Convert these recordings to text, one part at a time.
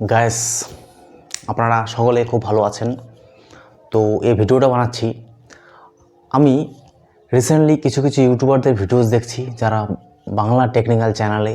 Guys আপনারা সকলে খুব ভালো আছেন। তো এই ভিডিওটা বানাচ্ছি। আমি রিসেন্টলি কিছু কিছু ইউটিউবারদের ভিডিওস দেখছি, যারা বাংলা টেকনিক্যাল চ্যানেলে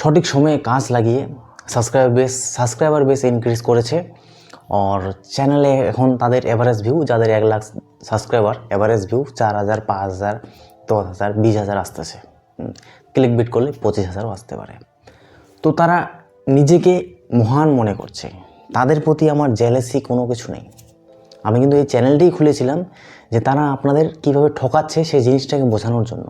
সঠিক সময়ে কাজ লাগিয়ে subscriber base subscriber base increase করেছে। আর চ্যানেলে এখন তাদের এভারেজ ভিউ যাদের এক লাখ সাবস্ক্রাইবার এভারেজ ভিউ চার হাজার, পাঁচ হাজার, দশ হাজার, বিশ হাজার আসতেছে। ক্লিক বিট করলে পঁচিশ হাজারও আসতে পারে। তো তারা নিজেকে মহান মনে করছে। তাদের প্রতি আমার জেলেসি কোনো কিছু নেই। আমি কিন্তু এই চ্যানেলটাই খুলেছিলাম যে তারা আপনাদের কীভাবে ঠকাচ্ছে সেই জিনিসটাকে বোঝানোর জন্য।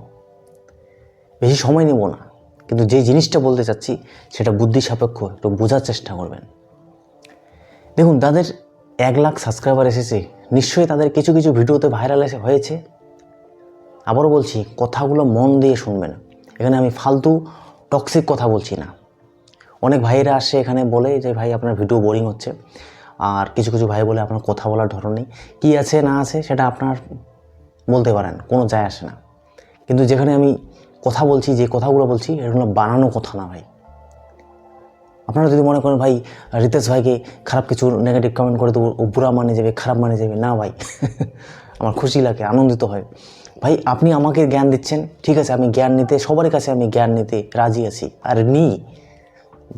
বেশি সময় নেব না, কিন্তু যে জিনিসটা বলতে চাচ্ছি সেটা বুদ্ধি সাপেক্ষ, একটু বোঝার চেষ্টা করবেন। দেখুন, তাদের এক লাখ সাবস্ক্রাইবার এসেছে। নিশ্চয়ই তাদের কিছু কিছু ভিডিওতে ভাইরাল এসে হয়েছে। আবারও বলছি, কথাগুলো মন দিয়ে শুনবেন। এখানে আমি ফালতু টক্সিক কথা বলছি না। অনেক ভাইয়েরা আসে এখানে বলে যে, ভাই, আপনার ভিডিও বোরিং হচ্ছে। আর কিছু কিছু ভাই বলে, আপনার কথা বলার ধরন নেই। কী আছে, না আছে, সেটা আপনার বলতে পারেন, কোনো যায় আসে না। কিন্তু যেখানে আমি কথা বলছি, যে কথাগুলো বলছি এগুলো বানানো কথা না, ভাই। আপনারা যদি মনে করেন, ভাই, রিতেশ ভাইকে খারাপ কিছু নেগেটিভ কমেন্ট করে দেবো বুড়া মানে যাবে, খারাপ মানে যাবে, না, ভাই। আমার খুশি লাগে, আনন্দিত হয়। ভাই, আপনি আমাকে জ্ঞান দিচ্ছেন? ঠিক আছে, আমি জ্ঞান নিতে সবার কাছে আমি জ্ঞান নিতে রাজি আছি, আর নিই।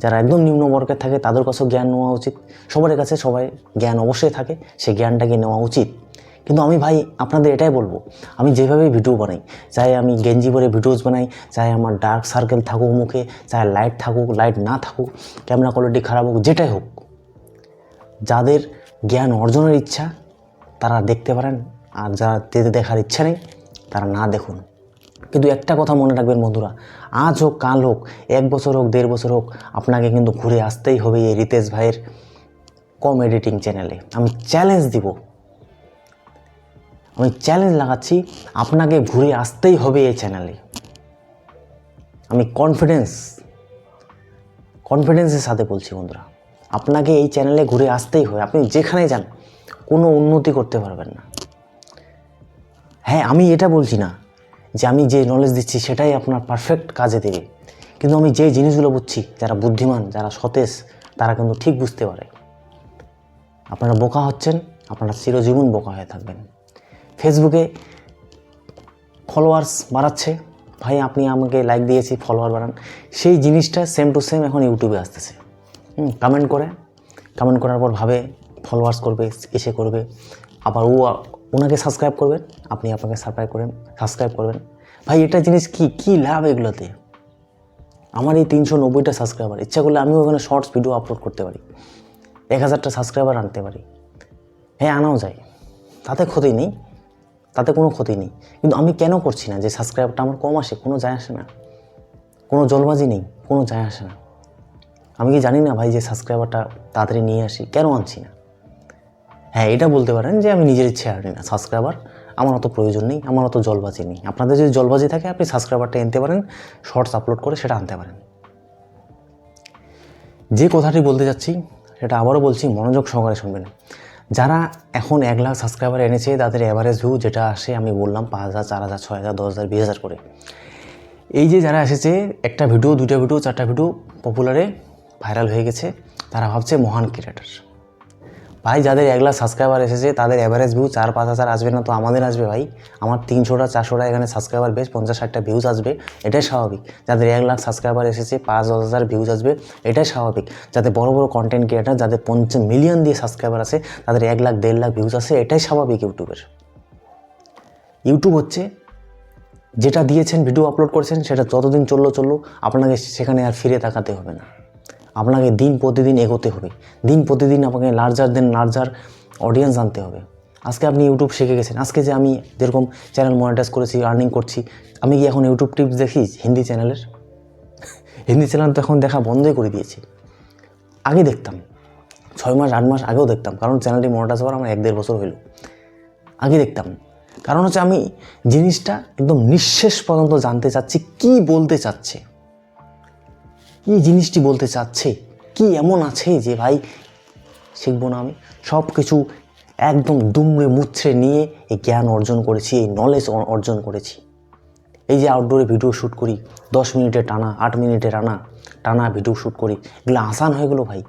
যারা একদম নিম্ন বর্গের থাকে, তাদের কাছেও জ্ঞান নেওয়া উচিত। সবার কাছে সবাই জ্ঞান অবশ্যই থাকে, সেই জ্ঞানটাকে নেওয়া উচিত। কিন্তু আমি ভাই, আপনাদের এটাই বলব, আমি যেভাবে ভিডিও বানাই, চাই আমি গেঞ্জি পরে ভিডিওস বানাই, চাই আমার ডার্ক সার্কেল থাকুক মুখে, চাই লাইট থাকুক, লাইট না থাকুক, ক্যামেরা কোয়ালিটি খারাপ হোক, যেটাই হোক, যাদের জ্ঞান অর্জনের ইচ্ছা, তারা দেখতে পারেন, আর যারা দেখার ইচ্ছা নেই, তারা না দেখুন। কিন্তু একটা কথা মনে রাখবেন বন্ধুরা, আজ হোক, কাল হোক, এক বছর হোক, দেড় বছর হোক, আপনাকে কিন্তু ঘুরে আসতেই হবে এই রিতেশ ভাইয়ের কম এডিটিং চ্যানেলে আমি চ্যালেঞ্জ দিব। আমি চ্যালেঞ্জ লাগাচ্ছি, আপনাকে ঘুরে আসতেই হবে এই চ্যানেলে আমি কনফিডেন্স কনফিডেন্সের সাথে বলছি বন্ধুরা, আপনাকে এই চ্যানেলে ঘুরে আসতেই হবে। আপনি যেখানে যান, কোনো উন্নতি করতে পারবেন না। হ্যাঁ আমি এটা বলছি না যে আমি যে নলেজ দিচ্ছি সেটাই আপনার পারফেক্ট কাজে দেবে। কিন্তু আমি যে জিনিসগুলো বুঝছি, যারা বুদ্ধিমান, যারা সতেজ, তারা কিন্তু ঠিক বুঝতে পারে। আপনারা বোকা হচ্ছেন, আপনারা চিরজীবন বোকা হয়ে থাকবেন। ফেসবুকে ফলোয়ার্স বাড়াচ্ছে। ভাই, আপনি আমাকে লাইক দিয়েছি ফলোয়ার বাড়ান। সেই জিনিসটা সেম টু সেম এখন ইউটিউবে আসতেছে। কমেন্ট করে। কমেন্ট করার পর ভাবে ফলোয়ার্স করবে, এসে করবে। আবার ও ওনাকে সাবস্ক্রাইব করবেন, আপনি আপনাকে সাবস্ক্রাইব করেন সাবস্ক্রাইব করবেন। ভাই, এটা জিনিস কি? কি লাভ এগুলোতে? আমার এই তিনশো নব্বইটা সাবস্ক্রাইবার ইচ্ছা করলে আমিও ওখানে শর্টস ভিডিও আপলোড করতে পারি। এক হাজারটা সাবস্ক্রাইবার আনতে পারি। হ্যাঁ আনাও যায়। তাতে ক্ষতি নেই। তাতে কোনো ক্ষতি নেই। কিন্তু আমি কেন করছি না যে সাবস্ক্রাইবারটা আমার কম আসে? কোনো যায় আসে না। কোনো জলবাজি নেই। কোনো যায় আসে না। আমি কি জানি না ভাই যে সাবস্ক্রাইবারটা তাড়াতাড়ি নিয়ে আসি? কেন আনছি না? হ্যাঁ এটা বলতে পারেন যে আমি নিজের ইচ্ছে আনি না। সাবস্ক্রাইবার আমার অত প্রয়োজন নেই, আমার অত জলবাজি নেই। আপনাদের যদি জলবাজি থাকে, আপনি সাবস্ক্রাইবারটা আনতে পারেন, শর্টস আপলোড করে সেটা আনতে পারেন। যে কথাটি বলতে যাচ্ছি, সেটা আবারও বলছি, মনোযোগ সহকারে শুনবেন। যারা এখন এক লাখ সাবস্ক্রাইবার এনেছে, তাদের অ্যাভারেজ ভিউ যেটা আসে, আমি বললাম পাঁচ হাজার, চার হাজার, ছয় হাজার, দশ হাজার, বিশ হাজার করে। এই যে যারা এসেছে, একটা ভিডিও দুটা ভিডিও চারটা ভিডিও পপুলারে ভাইরাল হয়ে গেছে, তারা ভাবছে মহান ক্রিয়েটার ভাই, যাদের এক লাখ সাবস্ক্রাইবার এসেছে, তাদের অ্যাভারেজ ভিউ চার, পাঁচ হাজার আসবে না তো আমাদের আসবে ভাই। আমার তিনশোটা, চারশোটা এখানে সাবস্ক্রাইবার বেশ পঞ্চাশ ষাটটা ভিউজ আসবে, এটাই স্বাভাবিক। যাদের এক লাখ সাবস্ক্রাইবার এসেছে, পাঁচ, দশ হাজার ভিউজ আসবে, এটাই স্বাভাবিক। যাদের বড় বড় কন্টেন্ট ক্রিয়েটার যাদের পঞ্চাশ মিলিয়ন দিয়ে সাবস্ক্রাইবার আছে, তাদের এক লাখ, দেড় লাখ ভিউজ আসে, এটাই স্বাভাবিক ইউটিউবের ইউটিউব হচ্ছে, যেটা দিয়েছেন ভিডিও আপলোড করেছেন, সেটা যতদিন চলল চলল, আপনাকে সেখানে আর ফিরে তাকাতে হবে না। আপনাকে দিন প্রতিদিন এগোতে হবে। দিন প্রতিদিন আপনাকে লার্জার দেন লার্জার অডিয়েন্স আনতে হবে। আজকে আপনি ইউটিউব শিখে গেছেন। আজকে যে আমি যেরকম চ্যানেল মনিটাইজ করেছি আর্নিং করছি, আমি কি এখন ইউটিউব টিপস দেখি হিন্দি চ্যানেলের হিন্দি চ্যানেল তো এখন দেখা বন্ধই করে দিয়েছি। আগে দেখতাম। ছয় মাস, আট মাস আগেও দেখতাম, কারণ চ্যানেলটি মনিটাইজ হওয়ার আমার এক দেড় বছর হইল। আগে দেখতাম। কারণ হচ্ছে আমি জিনিসটা একদম নিঃশেষ পর্যন্ত জানতে চাচ্ছি, কি বলতে চাচ্ছে। কি জিনিসটি বলতে চাচ্ছে? কি এমন আছে যে ভাই, শিখব না আমি? সব কিছু একদম দুমড়ে মুছড়ে নিয়ে এই জ্ঞান অর্জন করেছি, এই নলেজ অর্জন করেছি। এই যে আউটডোরে ভিডিও শ্যুট করি, দশ মিনিটে টানা, আট মিনিটে টানা টানা ভিডিও শ্যুট করি, এগুলো আসান হয়ে গেলো ভাই।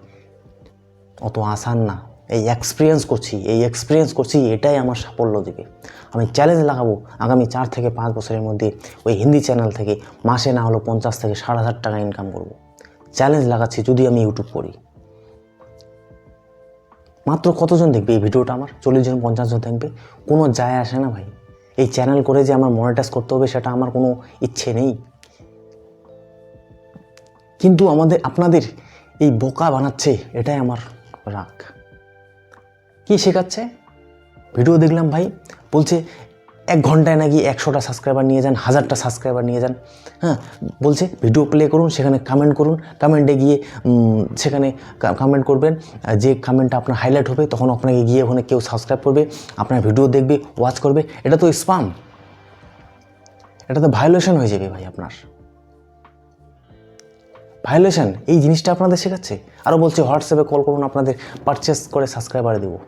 অত আসান না। এই এক্সপিরিয়েন্স করছি, এই এক্সপিরিয়েন্স করছি, এটাই আমার সাফল্য দেবে। আমি চ্যালেঞ্জ লাগাবো আগামী চার থেকে পাঁচ বছরের মধ্যে ওই হিন্দি চ্যানেল থেকে মাসে না হলো পঞ্চাশ থেকে ষাট হাজার টাকা ইনকাম করব। চ্যালেঞ্জ লাগাচ্ছি যদি আমি ইউটিউব করি। মাত্র কতজন দেখবে এই ভিডিওটা আমার? চল্লিশ জন, পঞ্চাশ জন দেখবে? কোনো যায় আসে না ভাই। এই চ্যানেল করে যে আমার মনিটাইজ করতে হবে, সেটা আমার কোনো ইচ্ছে নেই। কিন্তু আমাদের, আপনাদের এই বোকা বানাচ্ছে, এটাই আমার রাগ। কি শেখাচ্ছে? ভিডিও দেখলাম ভাই, বলছে এক ঘন্টায় নাকি একশোটা সাবস্ক্রাইবার নিয়ে যান, হাজারটা সাবস্ক্রাইবার নিয়ে যান। হ্যাঁ বলছে ভিডিও প্লে করুন, সেখানে কমেন্ট করুন। কমেন্টে গিয়ে সেখানে কমেন্ট করবেন। যে কমেন্টটা আপনার হাইলাইট হবে, তখন আপনাকে গিয়ে ওখানে কেউ সাবস্ক্রাইব করবে, আপনার ভিডিও দেখবে ওয়াচ করবে। এটা তো স্পাম এটা তো ভায়োলেশন হয়ে যাবে ভাই আপনার। ভায়োলেশন এই জিনিসটা আপনাদের শেখাচ্ছে। আরও বলছে হোয়াটসঅ্যাপে কল করুন, আপনাদের পারচেস করে সাবস্ক্রাইবার দেবো।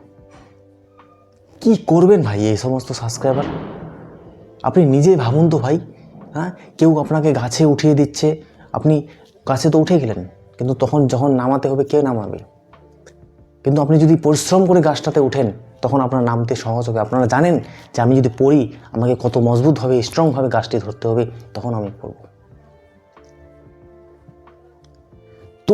কি করবেন ভাই এই সমস্ত সাবস্ক্রাইবার আপনি নিজেই ভাবুন তো ভাই হ্যাঁ? কেউ আপনাকে গাছে উঠিয়ে দিচ্ছে, আপনি গাছে তো উঠে গেলেন, কিন্তু তখন যখন নামাতে হবে, কে নামাবে? কিন্তু আপনি যদি পরিশ্রম করে গাছটাতে উঠেন তখন আপনার নামতে সহজ হবে। আপনারা জানেন যে আমি যদি পড়ি, আমাকে কত মজবুতভাবে স্ট্রংভাবে গাছটি ধরতে হবে, তখন আমি পড়ব। তো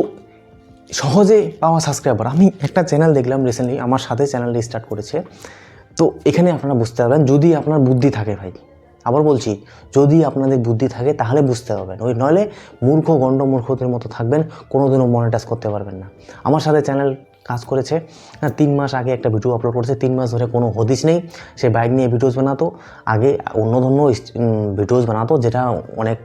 সহজে পাওয়া সাবস্ক্রাইবার আমি একটা চ্যানেল দেখলাম রিসেন্টলি আমার সাথে চ্যানেলটি স্টার্ট করেছে। তো এখানে আপনারা বুঝতে পারবেন যদি আপনার বুদ্ধি থাকে ভাই আবার বলছি যদি আপনাদের বুদ্ধি থাকে তাহলে বুঝতে পারবেন। ওই নইলে মূর্খ গণ্ড মূর্খদের মতো থাকবেন কোনোদিনও মনিটাইজ করতে পারবেন না। আমার সাথে চ্যানেল কাজ করেছে হ্যাঁ, তিন মাস আগে একটা ভিডিও আপলোড করেছে তিন মাস ধরে কোনো হদিস নেই সে বাইক নিয়ে ভিডিওস বানাতো আগে অন্য ধন্য ভিডিওস বানাতো যেটা অনেক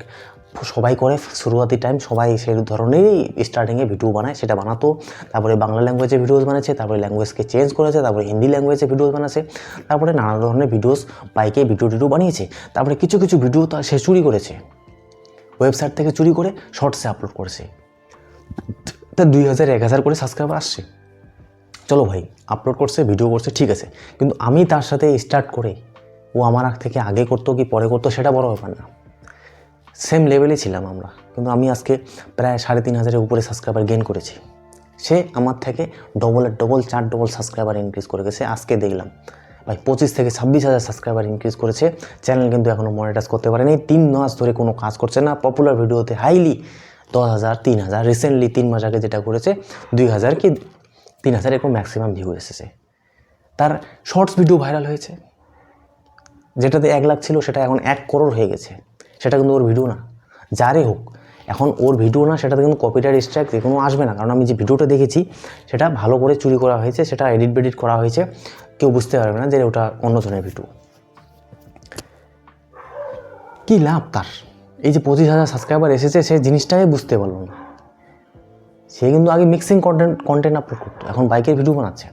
সবাই করে, শুরুয়াতি টাইম সবাই সেই ধরনেরই স্টার্টিংয়ে ভিডিও বানায়, সেটা বানাতো। তারপরে বাংলা ল্যাঙ্গুয়েজে ভিডিওস বানাচ্ছে, তারপরে ল্যাঙ্গুয়েজকে চেঞ্জ করেছে, তারপরে হিন্দি ল্যাঙ্গুয়েজে ভিডিওস বানাচ্ছে, তারপরে নানা ধরনের ভিডিওস বাইকে ভিডিও টিডিও বানিয়েছে। তারপরে কিছু কিছু ভিডিও তার সে চুরি করেছে। ওয়েবসাইট থেকে চুরি করে শর্টসে আপলোড করেছে। তা দুই হাজার এক হাজার করে সাবস্ক্রাইবার আসছে। চলো ভাই আপলোড করছে ভিডিও করছে, ঠিক আছে। কিন্তু আমি তার সাথে স্টার্ট করে, ও আমার থেকে আগে করতো কি পরে করতো সেটা বড় ব্যাপার না। সেম লেভেলে ছিলাম আমরা। কিন্তু আমি আজকে প্রায় সাড়ে তিন হাজারের উপরে সাবস্ক্রাইবার গেইন করেছি। সে আমার থেকে ডবলের ডবল চার ডবল সাবস্ক্রাইবার ইনক্রিজ করে গেছে। আজকে দেখলাম, ভাই পঁচিশ থেকে ছাব্বিশ হাজার সাবস্ক্রাইবার ইনক্রিজ করেছে। চ্যানেল কিন্তু এখনও মনিটাইজ করতে পারেনি। তিন মাস ধরে কোনো কাজ করছে না। পপুলার ভিডিওতে হাইলি দশ হাজার, তিন হাজার। রিসেন্টলি তিন মাস আগে যেটা করেছে, দুই হাজার কি? তিন হাজার এরকম ম্যাক্সিমাম ভিউ এসেছে। তার শর্টস ভিডিও ভাইরাল হয়েছে। যেটাতে এক লাখ ছিল, সেটা এখন এক করোড় হয়ে গেছে। সেটা কিন্তু ওর ভিডিও না। যারে হোক, এখন ওর ভিডিও না, সেটাতে কিন্তু কপিরাইট স্ট্রাইক কোনো আসবে না। কারণ আমি যে ভিডিওটা দেখেছি, সেটা ভালো করে চুরি করা হয়েছে, সেটা এডিট বেডিট করা হয়েছে। কেউ বুঝতে পারবে না যে ওটা অন্য জনের ভিডিও কী লাভ তার? এই যে পঁচিশ হাজার সাবস্ক্রাইবার এসেছে, সে জিনিসটাই বুঝতে পারল না। সে কিন্তু আগে মিক্সিং কন্টেন্ট কন্টেন্ট আপলোড করতো, এখন বাইকের ভিডিও বানাচ্ছে।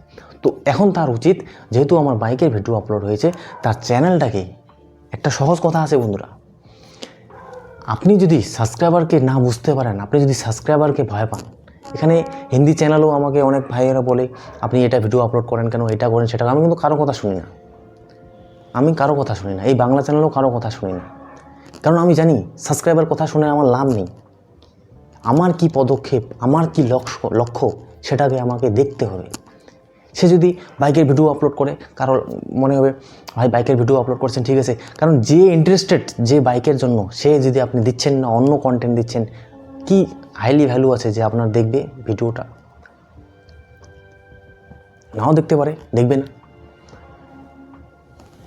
তো এখন তার উচিত, যেহেতু আমার বাইকের ভিডিও আপলোড হয়েছে, তার চ্যানেলটাকে একটা সহজ কথা আছে বন্ধুরা আপনি যদি সাবস্ক্রাইবারকে না বুঝতে পারেন, আপনি যদি সাবস্ক্রাইবারকে ভয় পান, এখানে হিন্দি চ্যানেলও আমাকে অনেক ভাইয়েরা বলে, আপনি এটা ভিডিও আপলোড করেন কেন, এটা করেন, সেটা আমি কিন্তু কারও কথা শুনি না। আমি কারও কথা শুনি না। এই বাংলা চ্যানেলও কারও কথা শুনি না। কারণ আমি জানি সাবস্ক্রাইবার কথা শুনে আমার লাভ নেই। আমার কি পদক্ষেপ, আমার কি লক্ষ্য লক্ষ্য, সেটাকে আমাকে দেখতে হবে। সে যদি বাইকের ভিডিও আপলোড করে কারও মনে হবে, ভাই, বাইকের ভিডিও আপলোড করছেন, ঠিক আছে। কারণ যে ইন্টারেস্টেড যে বাইকের জন্য, সে যদি আপনি দিচ্ছেন না, অন্য কন্টেন্ট দিচ্ছেন, কি হাইলি ভ্যালু আছে যে আপনার দেখবে ভিডিওটা নাও দেখতে পারে দেখবে না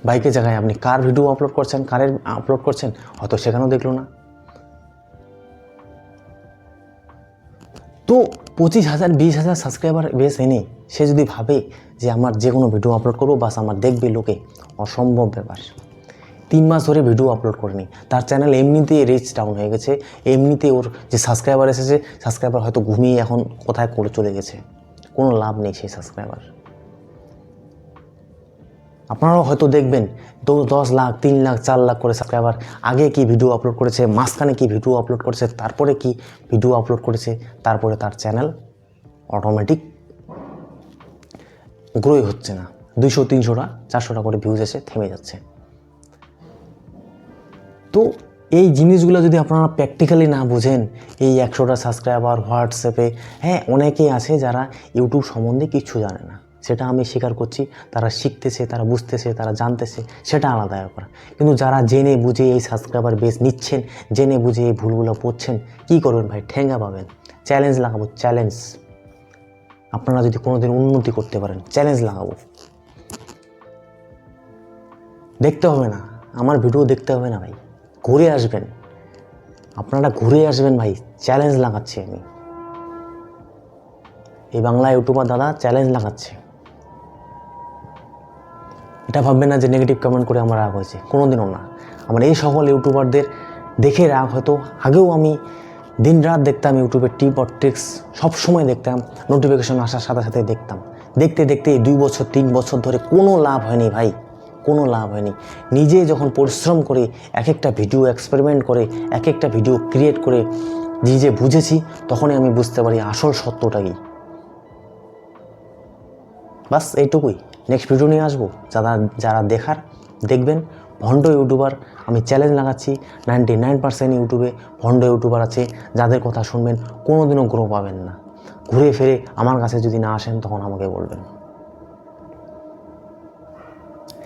বাইকের জায়গায় আপনি কার ভিডিও আপলোড করছেন, কারের আপলোড করছেন হয়তো সেখানেও দেখল না। তো পঁচিশ হাজার, বিশ হাজার সাবস্ক্রাইবার বেশ এনে সে যদি ভাবে যে আমার যে কোনো ভিডিও আপলোড করব, বাস আমার দেখবে লোকে। অসম্ভব ব্যাপার। তিন মাস ধরে ভিডিও আপলোড করেনি। তার চ্যানেল এমনিতেই রিচ ডাউন হয়ে গেছে। এমনিতে ওর যে সাবস্ক্রাইবার এসেছে সাবস্ক্রাইবার হয়তো ঘুমিয়ে এখন কোথায় করে চলে গেছে। কোনো লাভ নেই সেই সাবস্ক্রাইবার আপনারাও হয়তো দেখবেন দশ লাখ, তিন লাখ, চার লাখ করে সাবস্ক্রাইবার আগে কি ভিডিও আপলোড করেছে, মাঝখানে কি ভিডিও আপলোড করেছে, তারপরে কি ভিডিও আপলোড করেছে, তারপরে তার চ্যানেল অটোমেটিক গ্রোই হচ্ছে না। দুইশো, তিনশোটা, চারশোটা করে ভিউজ এসে থেমে যাচ্ছে। তো এই জিনিসগুলো যদি আপনারা প্র্যাকটিক্যালি না বোঝেন, এই একশোটা সাবস্ক্রাইবার হোয়াটসঅ্যাপে হ্যাঁ অনেকেই আছে যারা ইউটিউব সম্বন্ধে কিচ্ছু জানে না। সেটা আমি স্বীকার করছি, তারা শিখতেছে, তারা বুঝতেছে, তারা জানতেছে, সেটা আলাদা ব্যাপার। কিন্তু যারা জেনে বুঝে এই সাবস্ক্রাইবার বেস নিচ্ছেন, জেনে বুঝে এই ভুলগুলো পড়ছেন কী করবেন ভাই? ঠেঙ্গা পাবেন। চ্যালেঞ্জ লাগাবো চ্যালেঞ্জ আপনারা যদি কোনোদিন উন্নতি করতে পারেন চ্যালেঞ্জ লাগাবো। দেখতে হবে না, আমার ভিডিও দেখতে হবে না ভাই। ঘুরে আসবেন। আপনারা ঘুরে আসবেন ভাই চ্যালেঞ্জ লাগাচ্ছি আমি। এই বাংলা ইউটিউবার দাদা চ্যালেঞ্জ লাগাচ্ছে। এটা ভাববেন না যে নেগেটিভ কমেন্ট করে আমার রাগ হয়েছে। কোনো দিনও না। আমার এই সকল ইউটিউবারদের দেখে রাগ হয়তো আগেও আমি দিন রাত দেখতাম ইউটিউবের টিপ অর ট্রিক্স সবসময় দেখতাম নোটিফিকেশন আসার সাথে সাথে দেখতাম। দেখতে দেখতে দুই বছর, তিন বছর ধরে কোনো লাভ হয়নি ভাই। কোনো লাভ হয়নি। নিজে যখন পরিশ্রম করে এক একটা ভিডিও এক্সপেরিমেন্ট করে, এক একটা ভিডিও ক্রিয়েট করে নিজে বুঝেছি, তখনই আমি বুঝতে পারি আসল সত্যটা কি। বাস এইটুকুই। নেক্সট ভিডিও নিয়ে আসব। যারা যারা দেখার, দেখবেন, ভণ্ড ইউটিউবার আমি চ্যালেঞ্জ লাগাচ্ছি। নাইনটি নাইন পার্সেন্ট ইউটিউবে ভণ্ড ইউটিউবার আছে, যাদের কথা শুনবেন কোনো দিনও গ্রো পাবেন না। ঘুরে ফিরে আমার কাছে যদি না আসেন, তখন আমাকে বলবেন।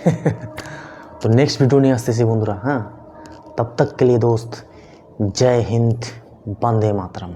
তো নেক্সট ভিডিও নিয়ে আসতেছি বন্ধুরা হ্যাঁ? তব তক কে লিয়ে দোস্ত, জয় হিন্দ, বন্দে মাতরম।